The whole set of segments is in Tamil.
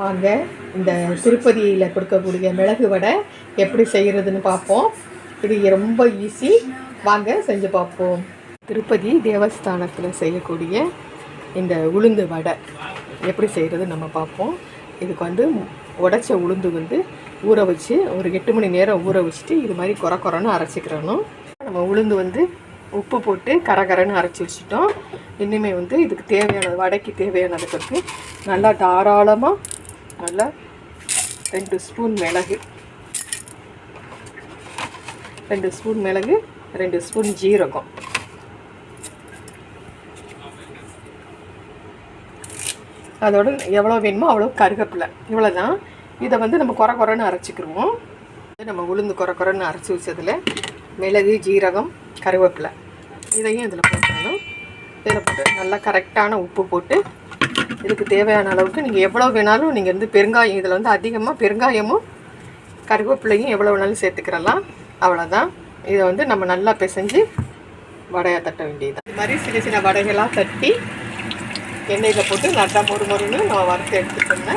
வாங்க இந்த திருப்பதியில் கொடுக்கக்கூடிய மிளகு வடை எப்படி செய்கிறதுன்னு பார்ப்போம். இது ரொம்ப ஈஸி வாங்க செஞ்சு பார்ப்போம். திருப்பதி தேவஸ்தானத்தில் செய்யக்கூடிய இந்த உளுந்து வடை எப்படி செய்கிறது நம்ம பார்ப்போம். இதுக்கு வந்து உடைச்ச உளுந்து வந்து ஊற வச்சு ஒரு எட்டு மணி நேரம் ஊற வச்சுட்டு இது மாதிரி குறை குறைன்னு அரைச்சிக்கிறணும். நம்ம உளுந்து வந்து உப்பு போட்டு கரகரன்னு அரைச்சி வச்சுட்டோம். இனிமேல் வந்து இதுக்கு தேவையான வடைக்கு தேவையானதுக்கு நல்லா தாராளமாக நல்லா ரெண்டு ஸ்பூன் மிளகு. ரெண்டு ஸ்பூன் மிளகு ரெண்டு ஸ்பூன் ஜீரகம். அதோட எவ்வளோ வேணுமோ அவ்வளோ கருவேப்பிலை இவ்வளோ தான் இதை வந்து நம்ம குறை குறைன்னு அரைச்சிக்கிருவோம். நம்ம உளுந்து குறை குறைன்னு அரைச்சி வச்சதில் மிளகு ஜீரகம் கருவேப்பிலை. இதையும் இதில் போட்டாலும் இதில் போட்டு நல்லா கரெக்டான உப்பு போட்டு இதுக்கு தேவையான அளவுக்கு நீங்கள் எவ்வளோ வேணாலும் நீங்கள் வந்து பெருங்காயம் இதில் வந்து அதிகமாக பெருங்காயமும் கருவேப்பிலையும் எவ்வளோ வேணாலும் சேர்த்துக்கிறலாம். அவ்வளோதான் இதை வந்து நம்ம நல்லா பிசைஞ்சு வடையாக தட்ட வேண்டியது இது மாதிரி சின்ன சின்ன வடைகளாக தட்டி எண்ணெயில் போட்டு நல்லா மொறு மொறுன்னு நம்ம வறுத்து எடுத்துக்கோங்க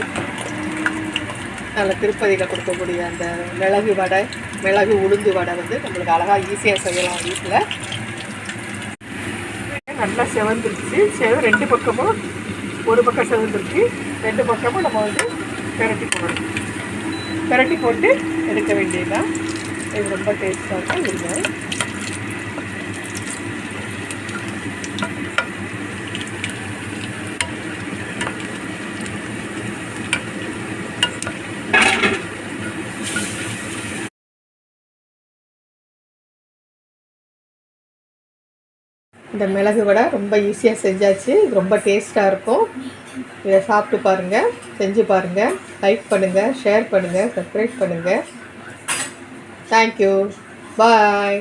நல்ல திருப்பதியில் கொடுக்கக்கூடிய அந்த மிளகு வடை மிளகு உளுந்து வடை வந்து நம்மளுக்கு அழகாக ஈஸியாக செய்யலாம் வீட்டில் நல்லா செவந்துருச்சு. செவ ரெண்டு பக்கமும் ஒரு பக்கம் செவந்துருச்சு ரெண்டு பக்கமும் நம்ம வந்து பிரட்டி போடணும். பிரட்டி போட்டு எடுக்க வேண்டியதுதான். இது ரொம்ப டேஸ்ட்டாக இருக்கும் இருங்க இந்த மிளகு வடை ரொம்ப ஈஸியாக செஞ்சாச்சு. இது ரொம்ப டேஸ்ட்டாக இருக்கும். இதை சாப்பிட்டு பாருங்கள் செஞ்சு பாருங்கள் லைக் பண்ணுங்கள் ஷேர் பண்ணுங்கள் சப்ஸ்கிரைப் பண்ணுங்கள் தேங்க்யூ பாய்